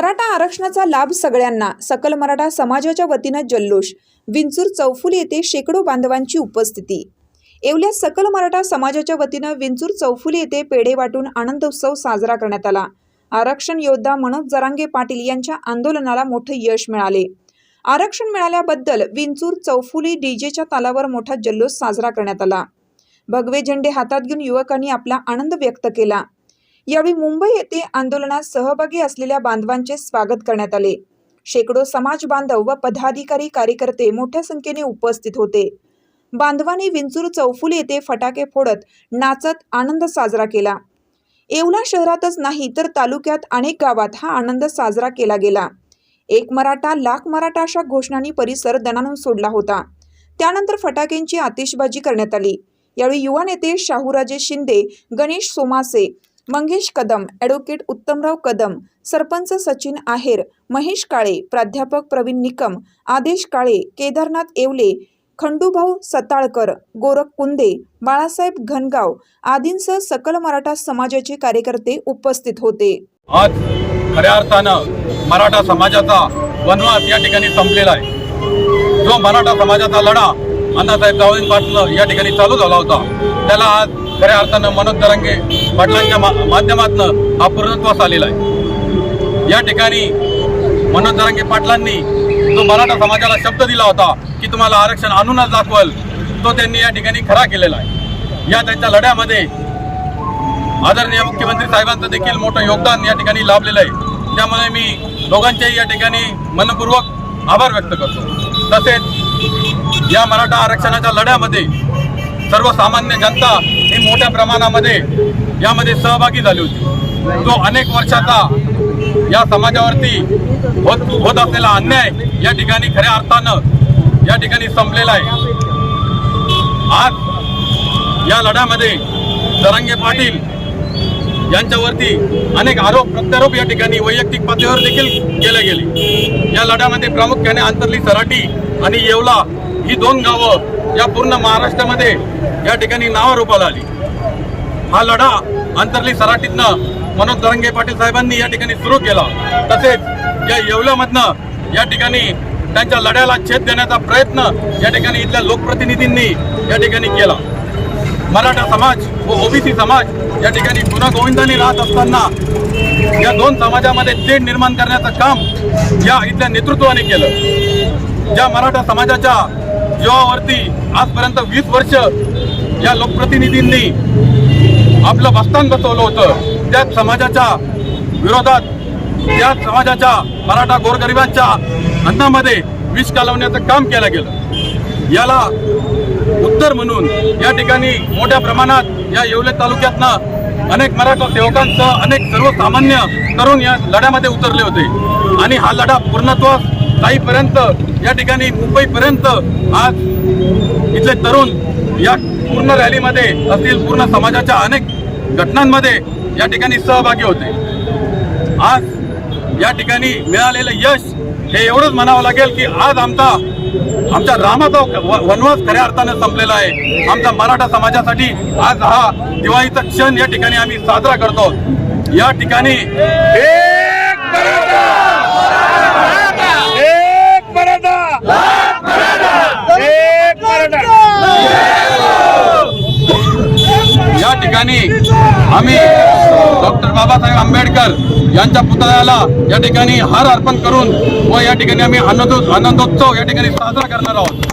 मराठा आरक्षणाचा लाभ सगळ्यांना. सकल मराठा समाजाच्या वतीनं जल्लोष. विंचूर चौफुली येथे शेकडो बांधवांची उपस्थिती. येवल्या सकल मराठा समाजाच्या वतीनं विंचूर चौफुली येथे पेढे वाटून आनंदोत्सव साजरा करण्यात आला. आरक्षण योद्धा मनोज जरांगे पाटील यांच्या आंदोलनाला मोठं यश मिळाले. आरक्षण मिळाल्याबद्दल विंचूर चौफुली डीजेच्या तालावर मोठा जल्लोष साजरा करण्यात आला. भगवे झेंडे हातात घेऊन युवकांनी आपला आनंद व्यक्त केला. यावेळी मुंबई येथे आंदोलनात सहभागी असलेल्या बांधवांचे स्वागत करण्यात आले. शेकडो समाज बांधव व पदाधिकारी कार्यकर्ते मोठ्या संख्येने उपस्थित होते. बांधवांनी विंचूर चौफुली येथे फटाके फोडत नाचत आनंद साजरा केला. येवला शहरातच नाही तर तालुक्यात अनेक गावात हा आनंद साजरा केला गेला. एक मराठा लाख मराठा अशा घोषणांनी परिसर दणानून सोडला होता. त्यानंतर फटाक्यांची आतिषबाजी करण्यात आली. यावेळी युवा नेते शाहूराजे शिंदे गणेश सोमासे मंगेश कदम ॲडव्होकेट उत्तमराव कदम सरपंच सचिन आहेर महेश काळे प्राध्यापक प्रवीण निकम आदेश काळे केदारनाथ येवले खंडूभाऊ सताळकर गोरख कुंदे बाळासाहेब घनगाव आदींसह सकल मराठा समाजाचे कार्यकर्ते उपस्थित होते. आज खऱ्या अर्थानं मराठा समाजाचा वनवास या ठिकाणी संपलेला आहे. जो मराठा समाजाचा लढा अण्णासाहेब गावळींपासून या ठिकाणी चालू झाला होता त्याला आज खऱ्या अर्थानं मनोज तरंगे पाटलांच्या मा- माध्यमातनं हा पूर्णत्वास आलेला आहे. या ठिकाणी मनोज तरंगे पाटलांनी जो मराठा समाजाला शब्द दिला होता की तुम्हाला आरक्षण आणूनच दाखवल तो त्यांनी या ठिकाणी खरा केलेला आहे. या त्यांच्या लढ्यामध्ये आदरणीय मुख्यमंत्री साहेबांचं देखील मोठं योगदान या ठिकाणी लाभलेलं आहे. त्यामुळे मी दोघांचेही या ठिकाणी मनपूर्वक आभार व्यक्त करतो. तसेच या मराठा आरक्षणाच्या लढ्यामध्ये सर्वसामान्य जनता मोठ्या प्रमाणामध्ये यामध्ये सहभागी झाली होती. तो अनेक वर्षाचा या समाजावरती होत होत असलेला अन्याय या ठिकाणी खऱ्या अर्थानं या ठिकाणी संपलेला आहे. आज या लढ्यामध्ये तरंगे पाटील यांच्यावरती अनेक आरोप प्रत्यारोप या ठिकाणी वैयक्तिक पातळीवर देखील केले गेले. या लढ्यामध्ये प्रामुख्याने आंतरली सराटी आणि येवला ही दोन गावं या पूर्ण महाराष्ट्रामध्ये या ठिकाणी नावारूपाला आली. हा लढा अंतरली सराटीतनं मनोज तरंगे पाटील साहेबांनी या ठिकाणी सुरू केला. तसेच या येवल्यामधनं या ठिकाणी त्यांच्या लढ्याला छेद देण्याचा प्रयत्न या ठिकाणी इथल्या लोकप्रतिनिधींनी या ठिकाणी केला. मराठा समाज व ओबीसी समाज या ठिकाणी गुन्हा गोविंदाने राहत असताना या दोन समाजामध्ये तेढ निर्माण करण्याचं काम या इथल्या नेतृत्वाने केलं. ज्या मराठा समाजाच्या जीवावरती आजपर्यंत वीस वर्ष या लोकप्रतिनिधींनी आपलं बस्तान बसवलं होतं. त्याच समाजाच्या विरोधात त्या समाजाच्या मराठा गोरगरिबांच्या अन्नामध्ये विष कालवण्याचं काम केलं गेलं. याला उत्तर म्हणून या ठिकाणी मोठ्या प्रमाणात या येवले तालुक्यातनं अनेक मराठा सेवकांसह अनेक सर्वसामान्य तरुण या लढ्यामध्ये उतरले होते. आणि हा लढा पूर्णत्वास जाईपर्यंत या ठिकाणी मुंबईपर्यंत आज इथले तरुण या पूर्ण रॅलीमध्ये असतील पूर्ण समाजाच्या अनेक घटनांमध्ये या ठिकाणी सहभागी होते. आज या ठिकाणी मिळालेलं यश हे एवढंच म्हणावं लागेल की आज आमचा आमच्या रामाचा व- वनवास खऱ्या अर्थानं संपलेला आहे. आमच्या मराठा समाजासाठी आज हा दिवाळीचा क्षण या ठिकाणी आम्ही साजरा करतो. या ठिकाणी एक मराठा एक मराठा एक मराठा या ठिकाणी आम्ही डॉक्टर बाबासाहेब आंबेडकर यांच्या पुतळ्याला या ठिकाणी हार अर्पण करून व या ठिकाणी आम्ही आनंदो आनंदोत्सव या ठिकाणी साजरा करणार आहोत.